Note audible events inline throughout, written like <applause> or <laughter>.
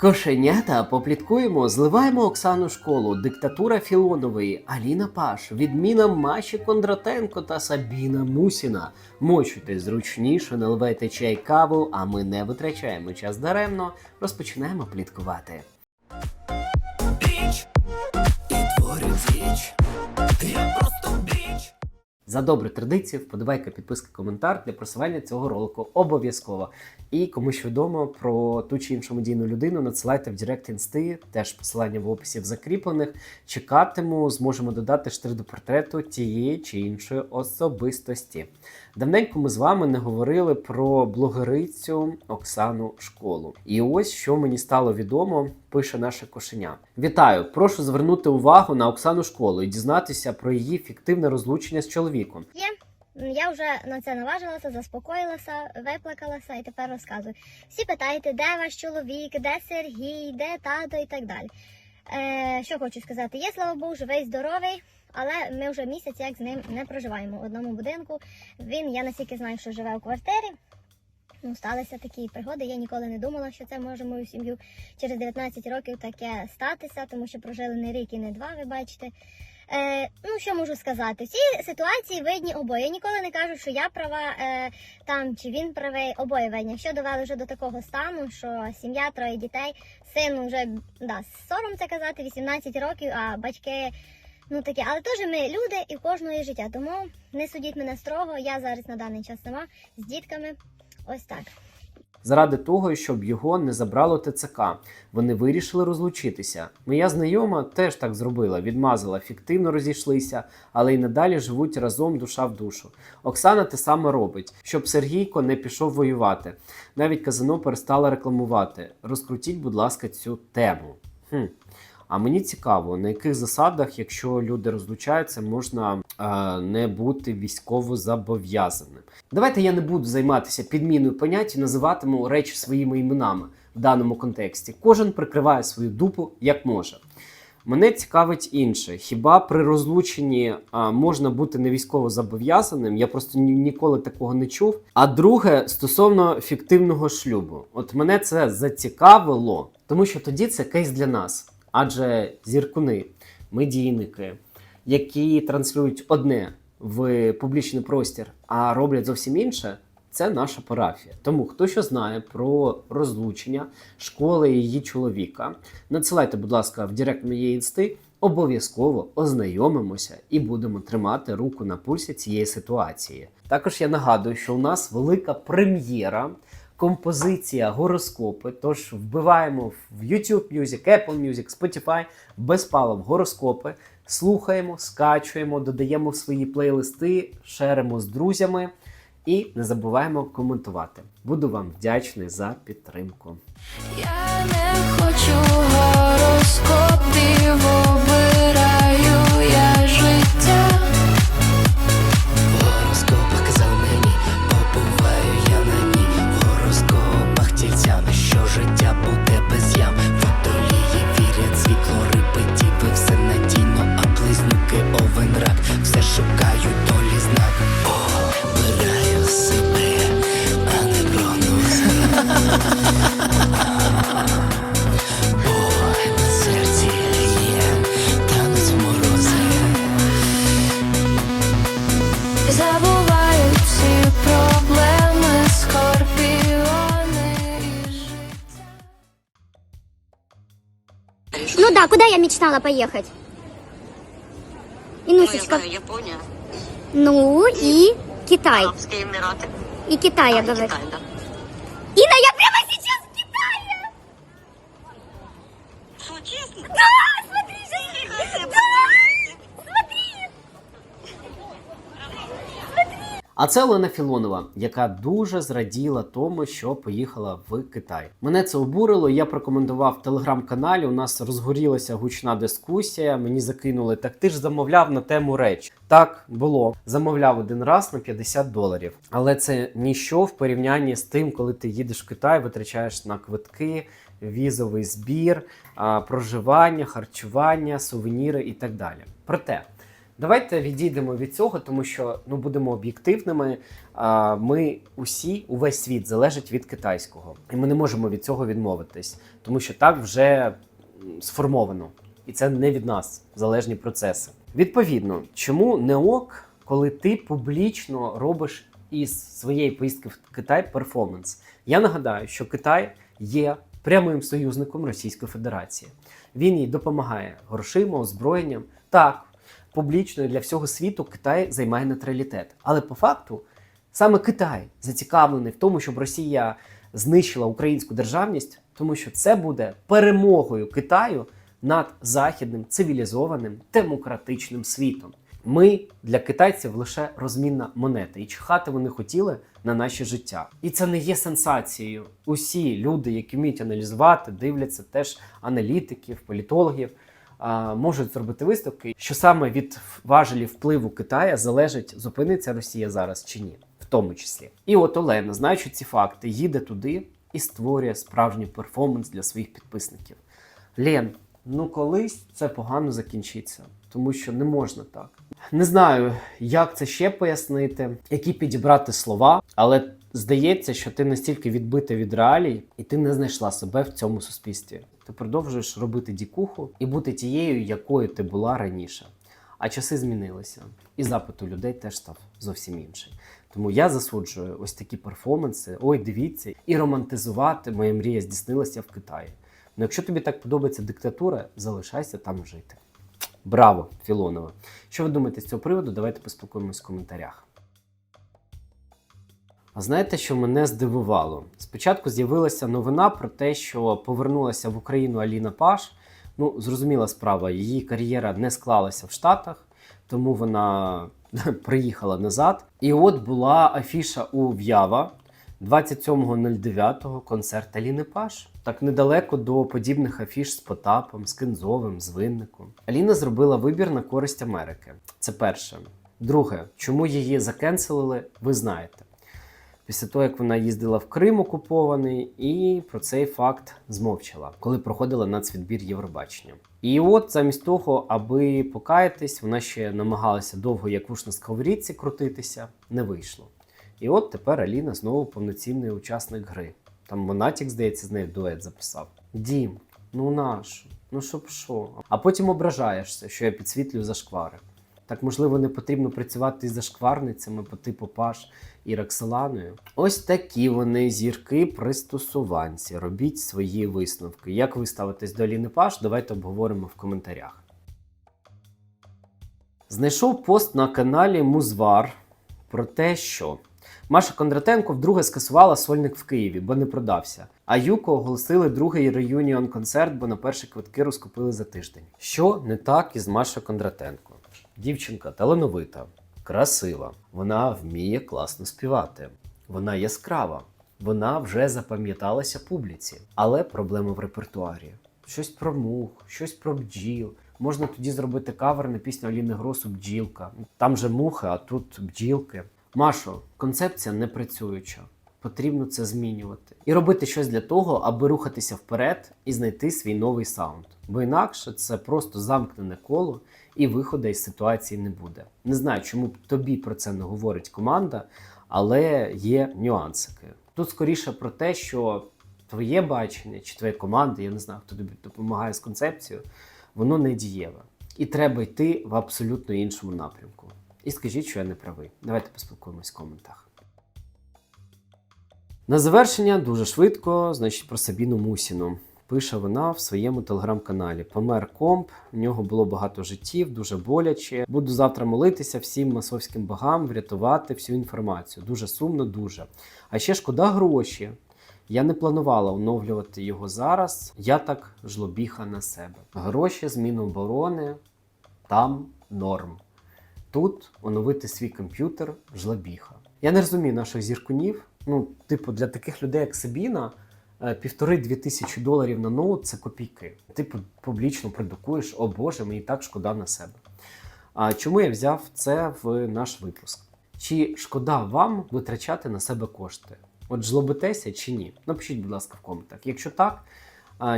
Кошенята попліткуємо, зливаємо Оксану школу, диктатура Філонової, Аліна Паш, відміна Маші Кондратенко та Сабіна Мусіна. Мочуйте зручніше, наливайте чай каву, а ми не витрачаємо час даремно. Розпочинаємо пліткувати. Біч і діч. Я просто. За добру традицію, вподобайка, підписка, коментар для просування цього ролику обов'язково. І комусь відомо про ту чи іншу медійну людину, надсилайте в Директ інсти, теж посилання в описі в закріплених. Чекатиму, зможемо додати штрих до портрету тієї чи іншої особистості. Давненько ми з вами не говорили про блогерицю Оксану Школу. І ось що мені стало відомо, пише наше кошеня. Вітаю! Прошу звернути увагу на Оксану Школу і дізнатися про її фіктивне розлучення з чоловіком. Є. Я вже на це наважилася, заспокоїлася, виплакалася і тепер розказую. Всі питаєте, де ваш чоловік, де Сергій, де тато і так далі. Е, що хочу сказати, є, слава Богу, живий, здоровий, але ми вже місяць як з ним не проживаємо в одному будинку. Він, я настільки знаю, що живе у квартирі. Ну, сталися такі пригоди. Я ніколи не думала, що це може мою сім'ю через 19 років таке статися, тому що прожили не рік і не два, ви бачите. Е, ну, що можу сказати? Всі ситуації видні обоє. Я ніколи не кажу, що я права е, там чи він правий, обоє видні. Якщо довели вже до такого стану, що сім'я, троє дітей, сину вже да, сором це казати, 18 років, а батьки. Ну таке, але теж ми люди і в кожного життя. Тому не судіть мене строго. Я зараз на даний час сама з дітками. Ось так. Заради того, щоб його не забрало ТЦК, вони вирішили розлучитися. Моя знайома теж так зробила, відмазала, фіктивно розійшлися, але й надалі живуть разом душа в душу. Оксана те саме робить, щоб Сергійко не пішов воювати. Навіть казино перестала рекламувати. Розкрутіть, будь ласка, цю тему. Хм. А мені цікаво, на яких засадах, якщо люди розлучаються, можна е, не бути військово зобов'язаним. Давайте я не буду займатися підміною понять і називатиму речі своїми іменами в даному контексті. Кожен прикриває свою дупу як може. Мене цікавить інше. Хіба при розлученні а, можна бути не військово зобов'язаним? Я просто ні- ніколи такого не чув. А друге, стосовно фіктивного шлюбу, от мене це зацікавило, тому що тоді це кейс для нас. Адже зіркуни, медійники, які транслюють одне в публічний простір, а роблять зовсім інше. Це наша парафія. Тому хто що знає про розлучення школи і її чоловіка, надсилайте, будь ласка, в директ моєї інсти. Обов'язково ознайомимося і будемо тримати руку на пульсі цієї ситуації. Також я нагадую, що у нас велика прем'єра, композиція гороскопи. Тож вбиваємо в YouTube Music, Apple Music, Spotify безпалов гороскопи, слухаємо, скачуємо, додаємо свої плейлисти, шеримо з друзями. І не забуваємо коментувати. Буду вам вдячний за підтримку. Я не хочу все шукають долі знак. Обираю себе, а не прогноз. Бо на серці є, тануть морози. Забуваю всі проблеми, скорпіони і життя. Ну да, куда я мечтала поехать? Ну, я знаю, Япония, Ну и Китай. Арабські Емірати. И Китай, А, я говорю. Китай, да. Инна, я прямо сейчас в Китае! Что, честно? Да, А це Олена Філонова, яка дуже зраділа тому, що поїхала в Китай. Мене це обурило. Я прокоментував в телеграм-каналі. У нас розгорілася гучна дискусія. Мені закинули, так ти ж замовляв на тему реч. Так було. Замовляв один раз на 50 доларів. Але це ніщо в порівнянні з тим, коли ти їдеш в Китай, витрачаєш на квитки, візовий збір, проживання, харчування, сувеніри і так далі. Проте. Давайте відійдемо від цього, тому що ну будемо об'єктивними. Ми усі, увесь світ залежить від китайського, і ми не можемо від цього відмовитись, тому що так вже сформовано, і це не від нас залежні процеси. Відповідно, чому не ок, коли ти публічно робиш із своєї поїздки в Китай перформанс? Я нагадаю, що Китай є прямим союзником Російської Федерації. Він їй допомагає грошима, озброєнням. Так, публічно для всього світу Китай займає нейтралітет. Але по факту саме Китай зацікавлений в тому, щоб Росія знищила українську державність, тому що це буде перемогою Китаю над західним цивілізованим демократичним світом. Ми для китайців лише розмінна монета, і чихати вони хотіли на наше життя. І це не є сенсацією. Усі люди, які вміють аналізувати, дивляться теж аналітиків, політологів, можуть зробити висновки, що саме від важелів впливу Китая залежить, зупиниться Росія зараз чи ні, в тому числі. І от Олена, знаючи ці факти, їде туди і створює справжній перформанс для своїх підписників. Лен, ну колись це погано закінчиться, тому що не можна так. Не знаю, як це ще пояснити, які підібрати слова, але здається, що ти настільки відбита від реалій, і ти не знайшла себе в цьому суспільстві. Ти продовжуєш робити дікуху і бути тією, якою ти була раніше. А часи змінилися, і запит у людей теж став зовсім інший. Тому я засуджую ось такі перформанси. Ой, дивіться, і романтизувати моя мрія здійснилася в Китаї. Ну, якщо тобі так подобається диктатура, залишайся там жити. Браво, Філонова! Що ви думаєте з цього приводу? Давайте поспілкуємось в коментарях. А знаєте, що мене здивувало? Спочатку з'явилася новина про те, що повернулася в Україну Аліна Паш. Ну, зрозуміла справа, її кар'єра не склалася в Штатах, тому вона <laughs> приїхала назад. І от була афіша у В'ява 27.09 концерт Аліни Паш. Так недалеко до подібних афіш з Потапом, з Кензовим, з Винником. Аліна зробила вибір на користь Америки. Це перше. Друге, чому її закенселили, ви знаєте. Після того, як вона їздила в Крим окупований, і про цей факт змовчала, коли проходила нацвідбір Євробачення. І от замість того, аби покаятись, вона ще намагалася довго як вуш на сковорідці крутитися, не вийшло. І от тепер Аліна знову повноцінний учасник гри. Там Монатік, здається, з нею дует записав. Дім, ну нащо? Ну щоб що? А потім ображаєшся, що я підсвітлюю зашквари. Так, можливо, не потрібно працювати із зашкварницями по типу Паш і Роксоланою. Ось такі вони зірки пристосуванці. Робіть свої висновки. Як ви ставитесь до Аліни Паш? Давайте обговоримо в коментарях. Знайшов пост на каналі Музвар про те, що Маша Кондратенко вдруге скасувала сольник в Києві, бо не продався. А Юко оголосили другий реюніон концерт, бо на перші квитки розкупили за тиждень. Що не так із Машою Кондратенко? Дівчинка талановита, красива, вона вміє класно співати, вона яскрава, вона вже запам'яталася публіці, але проблема в репертуарі. Щось про мух, щось про бджіл. Можна тоді зробити кавер на пісню Аліни Гросу Бджілка. Там же мухи, а тут бджілки. Машо, концепція не працююча. Потрібно це змінювати і робити щось для того, аби рухатися вперед і знайти свій новий саунд. Бо інакше це просто замкнене коло, і виходу із ситуації не буде. Не знаю, чому тобі про це не говорить команда, але є нюансики. Тут скоріше про те, що твоє бачення чи твоя команда, я не знаю, хто тобі допомагає з концепцією, воно не дієве. І треба йти в абсолютно іншому напрямку. І скажіть, що я не правий. Давайте поспілкуємось в коментах. На завершення дуже швидко, значить, про Сабіну Мусіну. Пише вона в своєму телеграм-каналі. Помер комп, в нього було багато життів, дуже боляче. Буду завтра молитися всім масовським богам, врятувати всю інформацію. Дуже сумно, дуже. А ще шкода гроші. Я не планувала оновлювати його зараз. Я так жлобіха на себе. Гроші з Міноборони там норм. Тут оновити свій комп'ютер жлобіха. Я не розумію наших зіркунів. Ну, типу, для таких людей, як Сабіна, півтори-дві тисячі доларів на ноут це копійки. Ти пу- публічно продукуєш, о Боже, мені так шкода на себе. А чому я взяв це в наш випуск? Чи шкода вам витрачати на себе кошти? От жлобитеся чи ні? Напишіть, будь ласка, в коментах. Якщо так,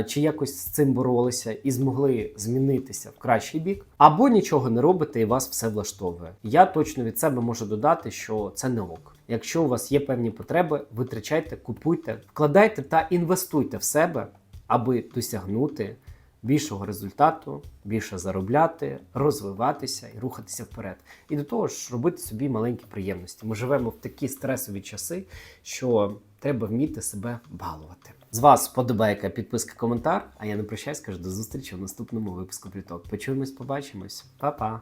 чи якось з цим боролися і змогли змінитися в кращий бік, або нічого не робите і вас все влаштовує. Я точно від себе можу додати, що це не ок. Якщо у вас є певні потреби, витрачайте, купуйте, вкладайте та інвестуйте в себе, аби досягнути більшого результату, більше заробляти, розвиватися і рухатися вперед. І до того ж, робити собі маленькі приємності. Ми живемо в такі стресові часи, що треба вміти себе балувати. З вас вподобайка, підписка, коментар. А я не прощаюсь, кажу до зустрічі в наступному випуску Пліток. Почуємось, побачимось. Па-па!